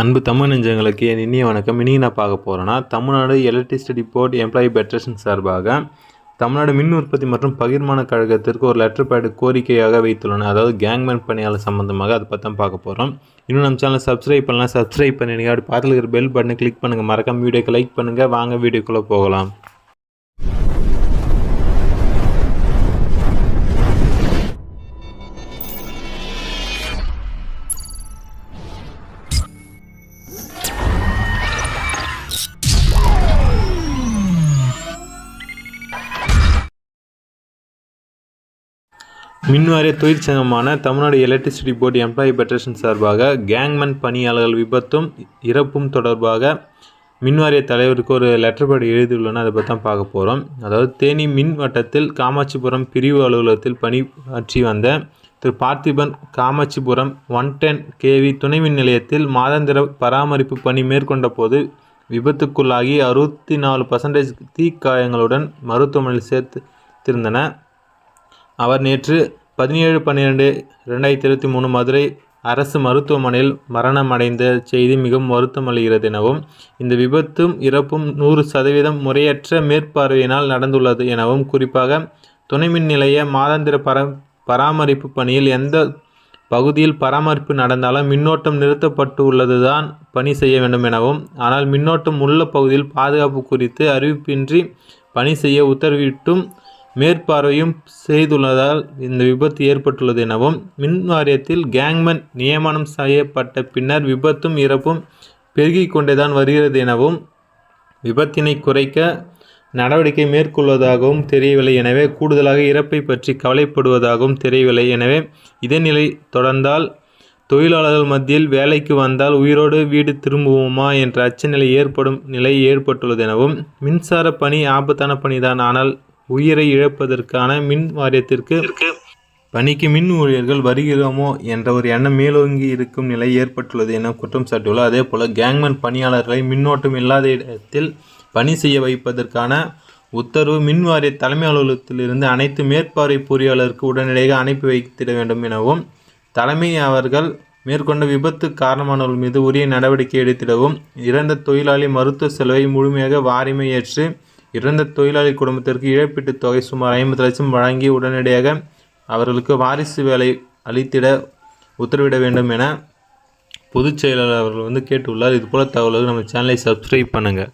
அன்பு தமிழ் நெஞ்சங்களுக்கு என் இனிய வணக்கம். இனி நான் பார்க்க போகிறேன்னா Tamil Nadu electricity board employee federation சார்பாக தமிழ்நாடு மின் உற்பத்தி மற்றும் பகிர்மான கழகத்திற்கு ஒரு லெட்டர் பேடு கோரிக்கையாக வைத்துள்ளனர் அதாவது கேங்மேன் பணியாளர் சம்பந்தமாக அதை பற்றி தான் பார்க்க போகிறோம் இன்னும் நம்ம சேனலை சப்ஸ்கிரைப் பண்ணலாம் சப்ஸ்கிரைப் பண்ணிடுங்க. அப்படி பார்த்துல இருக்கிற பெல் பட்டனை கிளிக் பண்ணுங்கள் மறக்காம வீடியோக்கு லைக் பண்ணுங்கள் வாங்க வீடியோக்குள்ளே போகலாம். மின்வாரிய தொழிற்சங்கமான Tamil Nadu electricity board employee federation சார்பாக கேங்மேன் பணியாளர்கள் விபத்தும் இறப்பும் தொடர்பாக மின்வாரிய தலைவருக்கு ஒரு லெட்டர் பேட் எழுதியுள்ளன. அதை பற்றி தான் பார்க்க போகிறோம் அதாவது தேனி மின் வட்டத்தில் காமாட்சிபுரம் பிரிவு அலுவலகத்தில் பணியாற்றி வந்த Thiru Parthiban Kamatchipuram one ten KV துணை மின் நிலையத்தில் மாதாந்திர பராமரிப்பு பணி மேற்கொண்ட போது விபத்துக்குள்ளாகி அறுபத்தி நாலு பர்சன்டேஜ் தீக்காயங்களுடன் மருத்துவமனையில் சேர்த்து திருந்தன அவர் நேற்று பதினேழு பன்னிரெண்டு ரெண்டாயிரத்தி இருபத்தி மூணு மதுரை அரசு மருத்துவமனையில் மரணமடைந்த செய்தி மிகவும் வருத்தம் அளிக்கிறது எனவும் இந்த விபத்தும் இறப்பும் நூறு சதவீதம் முறையற்ற மேற்பார்வையினால் நடந்துள்ளது எனவும் குறிப்பாக துணை மின் நிலைய மாதாந்திர பர பராமரிப்பு பணியில் எந்த பகுதியில் பராமரிப்பு நடந்தாலும் மின்னோட்டம் நிறுத்தப்பட்டு உள்ளதுதான் பணி செய்ய வேண்டும் எனவும் ஆனால் மின்னோட்டம் உள்ள பகுதியில் பாதுகாப்பு குறித்து அறிவிப்பின்றி பணி செய்ய உத்தரவிட்டும் மேற்பார்வையும் செய்துள்ளதால் இந்த விபத்து ஏற்பட்டுள்ளது எனவும் மின் வாரியத்தில் கேங்மேன் நியமனம் செய்யப்பட்ட பின்னர் விபத்தும் இறப்பும் பெருகிக் கொண்டேதான் வருகிறது எனவும் விபத்தினை குறைக்க நடவடிக்கை மேற்கொள்வதாகவும் தெரியவில்லை. எனவே கூடுதலாக இறப்பை பற்றி கவலைப்படுவதாகவும் தெரியவில்லை. எனவே இதே நிலை தொடர்ந்தால் தொழிலாளர்கள் மத்தியில் வேலைக்கு வந்தால் உயிரோடு வீடு திரும்புவோமா என்ற அச்சநிலை ஏற்படும் நிலை ஏற்பட்டுள்ளது எனவும் மின்சார பணி ஆபத்தான பணிதான். ஆனால் உயிரை இழப்பதற்கான மின் வாரியத்திற்கு பணிக்கு மின் ஊழியர்கள் வருகிறோமோ என்ற ஒரு எண்ணம் மேலோங்கி இருக்கும் நிலை ஏற்பட்டுள்ளது என குற்றம் சாட்டியுள்ளார் அதே போல கேங்மேன் பணியாளர்களை மின்னோட்டம் இல்லாத இடத்தில் பணி செய்ய வைப்பதற்கான உத்தரவு மின் வாரிய தலைமை அலுவலகத்திலிருந்து அனைத்து மேற்பார்வை பொறியாளருக்கு உடனடியாக அனுப்பி வைத்திட வேண்டும் எனவும் தலைமை அவர்கள் மேற்கொண்ட விபத்து காரணமானவர்கள் மீது உரிய நடவடிக்கை எடுத்திடவும் இறந்த தொழிலாளி மருத்துவ செலவை முழுமையாக வாரிமை ஏற்று இறந்த தொழிலாளி குடும்பத்திற்கு இழப்பீட்டுத் தொகை சுமார் ஐம்பது லட்சம் வழங்கி உடனடியாக அவர்களுக்கு வாரிசு வேலை அளித்திட உத்தரவிட வேண்டும் என பொதுச் செயலாளர் அவர்கள் வந்து கேட்டுள்ளார். இதுபோல் தகவல்கள் நம்ம சேனலை சப்ஸ்கிரைப் பண்ணுங்கள்